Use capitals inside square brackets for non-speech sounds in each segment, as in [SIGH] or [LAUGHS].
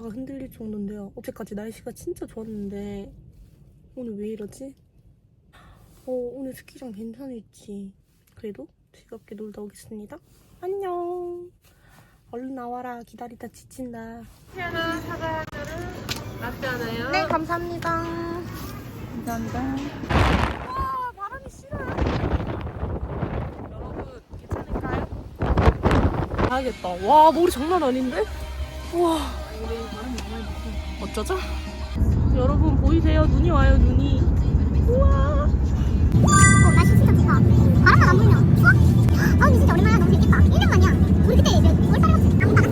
자동차가 흔들릴 정도인데요. 어제까지 날씨가 진짜 좋았는데 오늘 왜 이러지? 어, 오늘 스키장 괜찮을지. 그래도 즐겁게 놀다 오겠습니다. 안녕. 얼른 나와라. 기다리다 지친다. 하나 사과 하나를 라떼 하나요? 네, 감사합니다. 감사합니다. 아, 바람이 싫어요. 여러분, 괜찮을까요? 가야겠다. 와, 머리 장난 아닌데? 우와. 어쩌죠? 여러분, 보이세요? 눈이 와요, 눈이. 우와. 어, 날씨 진짜 좋다. 바람만 안 불면 추워? 아, 근데 진짜 오랜만에 너무 재밌겠다. 1년 만이야. 우리 그때 이제 뭘 사려갔지? 안 봤다.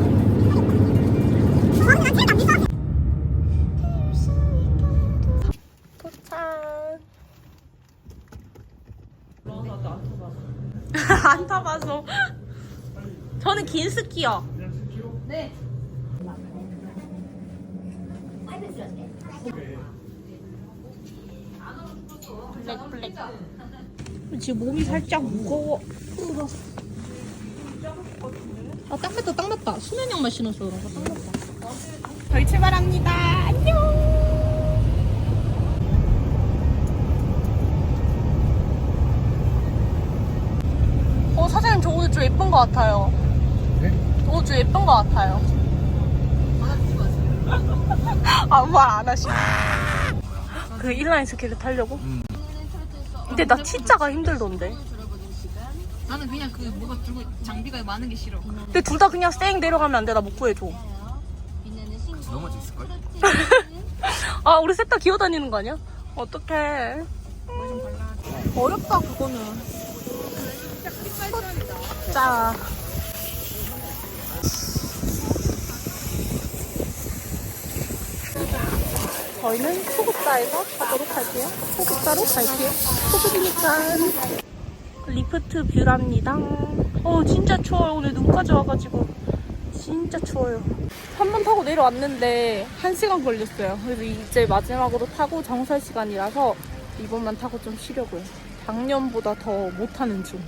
와, 근데 난 티가 안 비싸. 도착. [LAUGHS] 안 타봐서. 저는 긴 스키요. 블랙 블랙. 지금 몸이 살짝 무거워. 아, 딱 맞다, 딱 맞다. 수면양말 신어서 그런가, 딱 맞다. 저희 출발합니다. 안녕! 어, 사장님 저 오늘 좀 예쁜 것 같아요. 네? 오늘 좀 예쁜 것 같아요. [LAUGHS] 아무 말 안 하시네. 그 인라인 스케이트 타려고? 음. 근데 나 T자가 힘들던데. 나는 그냥 그 뭐가 들고 장비가 많은 게 싫어. 근데 둘 다 그냥 쌩 내려가면 안 돼. 나 못 구해줘. 넘어져 있을걸? [LAUGHS] 아, 우리 셋 다 기어다니는 거 아니야? 어떡해. 어렵다, 그거는. 자. 저희는 소극자에서 가도록 할게요. 소극자로 갈게요. 소극이니까. 리프트 뷰랍니다. 어, 진짜 추워요. 오늘 눈까지 와가지고. 진짜 추워요. 한 번 타고 내려왔는데 한 시간 걸렸어요. 그래서 이제 마지막으로 타고 정설 시간이라서 이번만 타고 좀 쉬려고요. 작년보다 더 못하는 중.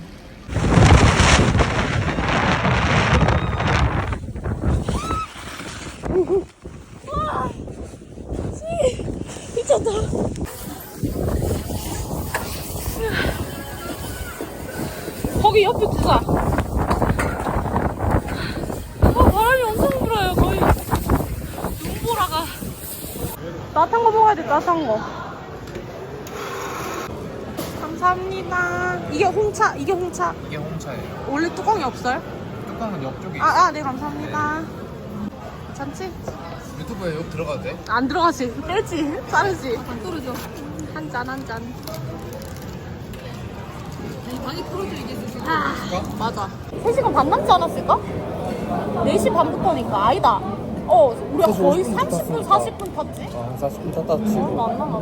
와, 씨, 미쳤다. 거기 옆에 두자. 아, 바람이 엄청 불어요. 거의 눈보라가. 따뜻한 거 먹어야 돼, 따뜻한 거. 감사합니다. 이게 홍차, 이게 홍차. 이게 홍차예요. 원래 뚜껑이 없어요? 뚜껑은 옆쪽에 있어. 아, 아, 네, 감사합니다. 괜찮지? 유튜브에 욕 들어가도 돼? 안 들어가지. [LAUGHS] 빼지. 자르지. 안 떨어져. 한 잔, 한 잔. 많이 풀어줘 이게 지금. 아, 맞아. 3시간 반 남지 않았을까? 4시 반부터니까. 아니다. 어, 우리가 거의 30분, 40분 탔지? 아, 40분 탔다 얼마 안 남았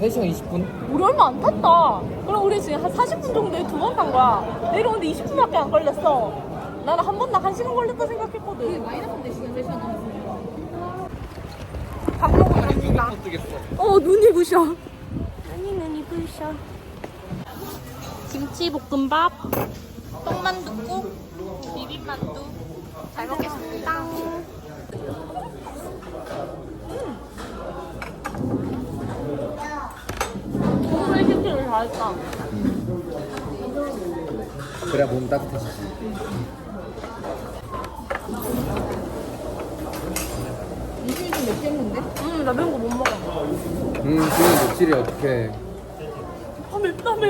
3시간 20분? 우리 얼마 안 탔다. 그럼 우리 지금 한 40분 정도에 두 번 탄 거야. 내려오는데 20분밖에 안 걸렸어. 나는 한 번당 한 시간 걸렸다 생각했거든. 마이너스인데 시간 4시간 남았어. 밥 먹으러 갑니다. 못 뜨겠어. 어, 눈이 부셔. 아니, 눈이 부셔. 김치볶음밥, 떡만둣국, 비빔만두. 잘 먹겠습니다. 정말 시키를 잘했다. 그래야 몸 따뜻해지지. 이틀 좀몇 개했는데? 음, 나 매운 거 못 먹어. 음, 지금 며칠이 어떡해. 아, 맵다며.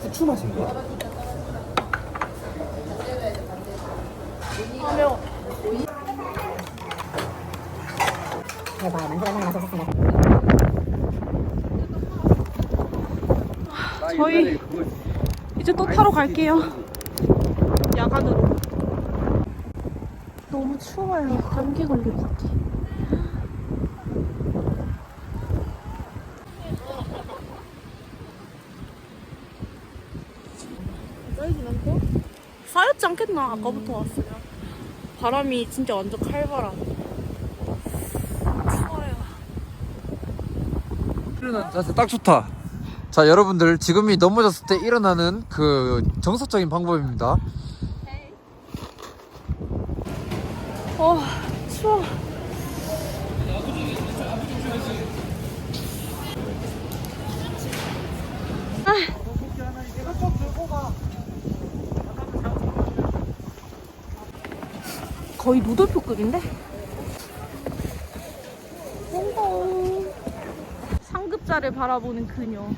후추 맛인가? 아, 매워. 대박, 만들어서 나서셨습니다. 저희 이제 또 타러 갈게요. 야간으로. 너무 추워요. 감기 걸릴 것 같아. 쌓였지 않겠나? 아까부터 왔으면. 바람이 진짜 완전 칼바람. 추워요. 일어난 자세 딱 좋다. 자, 여러분들 지금이 넘어졌을 때 일어나는 그 정석적인 방법입니다. 어, 추워. 거의 노돌표급인데? 뭔가 상급자를 바라보는 그녀.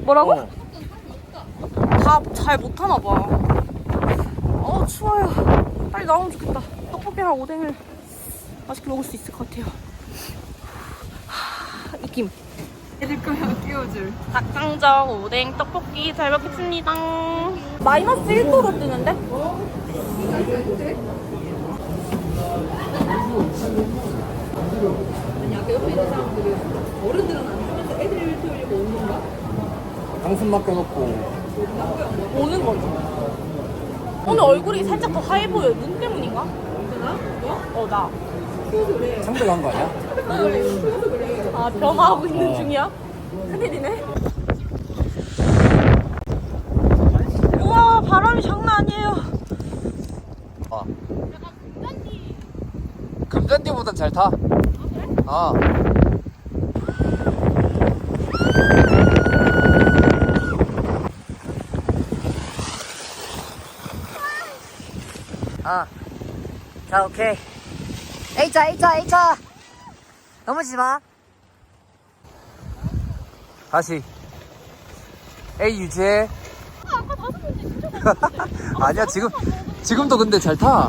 뭐라고? 다잘 못하나 봐. 어 추워요. 빨리 나오면 좋겠다. 떡볶이랑 오뎅을 맛있게 먹을 수 있을 것 같아요. 하, 입김. 해줄 거야 끼워줄. 닭강정, 오뎅, 떡볶이 잘 먹겠습니다. 마이너스 1도로 뜨는데? 당근 맡겨놓고 오는 거죠. 오늘 얼굴이 살짝 더 하얘 보여. 눈 때문인가? 나? 어, 나. 상대 간거 아니야? 아, 변화하고 있는 중이야? 큰일이네. 우와, 바람이 장난 아니에요. 아. 금잔디보단 잘 타. 아. 아. 오케이. A자, A자, A자. 넘어지지 마. 다시. A 유지해. [LAUGHS] 아니야 지금 지금도 근데 잘 타.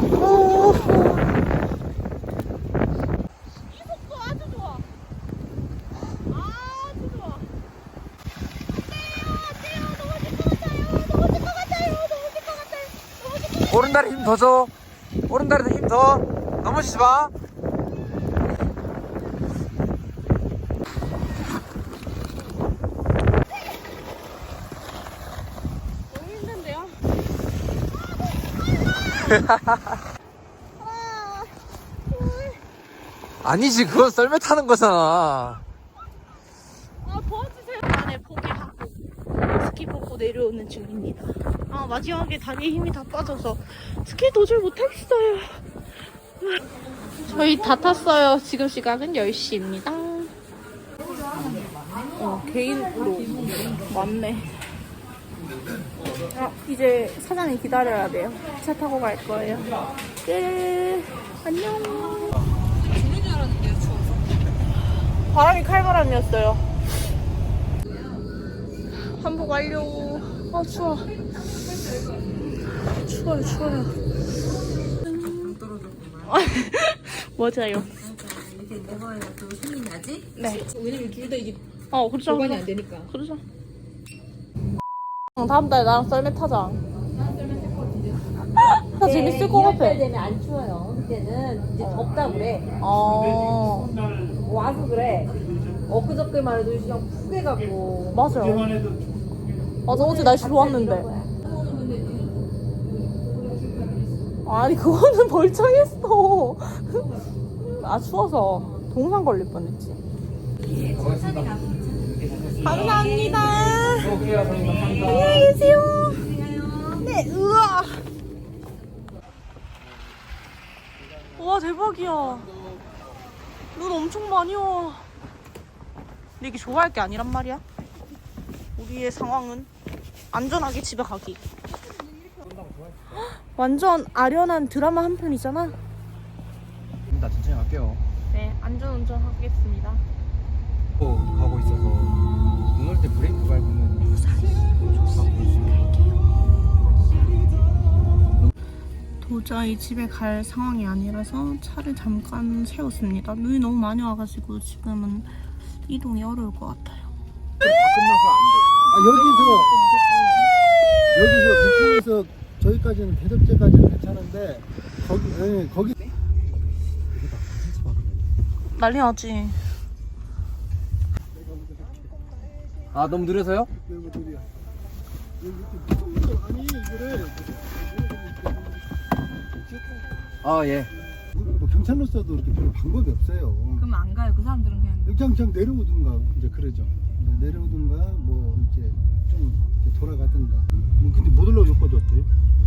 오른다리 힘 더 줘. 오른다리도 힘 더. 넘어지지 마. 너무 힘든데요? [LAUGHS] 아니지 그건 썰매 타는 거잖아. 아 도와주세요. 안에 포기하고 스키 벗고 내려오는 중입니다. 아 마지막에 다리에 힘이 다 빠져서 스키 도저히 못하겠어요. 저희 다 탔어요. 지금 시간은 10시입니다. 어, 개인으로 맞네. 아, 이제 사장님 기다려야 돼요. 차 타고 갈 거예요. 끝. 안녕. 바람이 칼바람이었어요. 한복 완료. 아 추워. 추워요 추워요. 맞아요. 이렇게 먹어야 또 힘이 나지? 네. 왜냐면 둘 다 이게 어 그러자. 보관이 안 되니까. 응, 다음 달에 나랑 썰매 타자. 다 재밌을 것 같아. 되면 안 추워요. 그때는 이제 덥다 그래. 어 와서 그래. 엊그저께만 해도 그냥 푹 해갖고. 맞아요. 맞아 어제 날씨 좋았는데. 아니 그거는 [LAUGHS] 멀쩡했어. 아 추워서 동상 걸릴 뻔했지. 감사합니다. 안녕히 계세요. 네, 우와. 와 대박이야. 눈 엄청 많이 와. 근데 이게 좋아할 게 아니란 말이야. 우리의 상황은 안전하게 집에 가기. 완전 아련한 드라마 한 편이잖아. 나 천천히 갈게요. 네, 안전운전 하겠습니다. 또 가고 있어서 눈 올 때 브레이크 밟으면 도저히 집에 갈 상황이 아니라서 차를 잠깐 세웠습니다. 눈이 너무 많이 와가지고 지금은 이동이 어려울 것 같아요. 아, 여기서 여기서 북풍에서 저기까지는 대덕제까지는 괜찮은데 거기 예, 거기 난리 나지. 아 너무 느려서요? 아니 이거를 아 예. 뭐 경찰로서도 이렇게 별로 방법이 없어요. 그럼 안 가요. 그 사람들은 그냥 그냥 그냥 내려오든가 이제 그러죠. 네, 내려오든가 뭐 이렇게 좀 이렇게 돌아가든가. 뭐 근데 못 올라오고 여기까지 왔대요.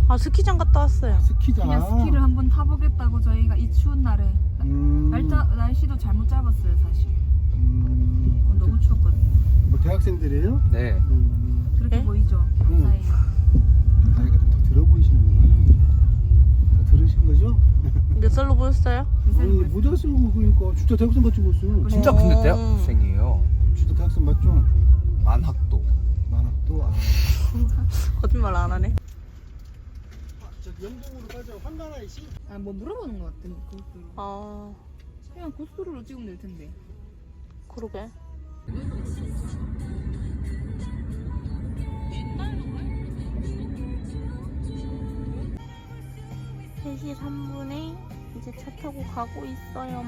아 스키장 갔다 왔어요. 스키장. 그냥 스키를 한번 타보겠다고 저희가 이 추운 날에 음, 날짜, 날씨도 잘못 잡았어요 사실 음, 어, 너무 추웠거든요 뭐 대학생들이에요? 네. 음, 그렇게 네? 보이죠 음. 나이가 좀 더 들어 보이시는구나. 다 들으신 거죠? [LAUGHS] 몇 살로 보였어요? 아니 모자쓰고 그러니까 진짜 대학생 같이 보였어요. 진짜 어. 근데 대학생이에요. 진짜 대학생 맞죠? 만학도. 만학도 아. [LAUGHS] 거짓말 안 하네. 저 영동으로 가자 황가나이 씨. 아뭐 물어보는 것 같아 고속도로 아. 그냥 고속도로로 찍으면 될 텐데. 그러게. (3시 3분에) 이제 차 타고 가고 있어요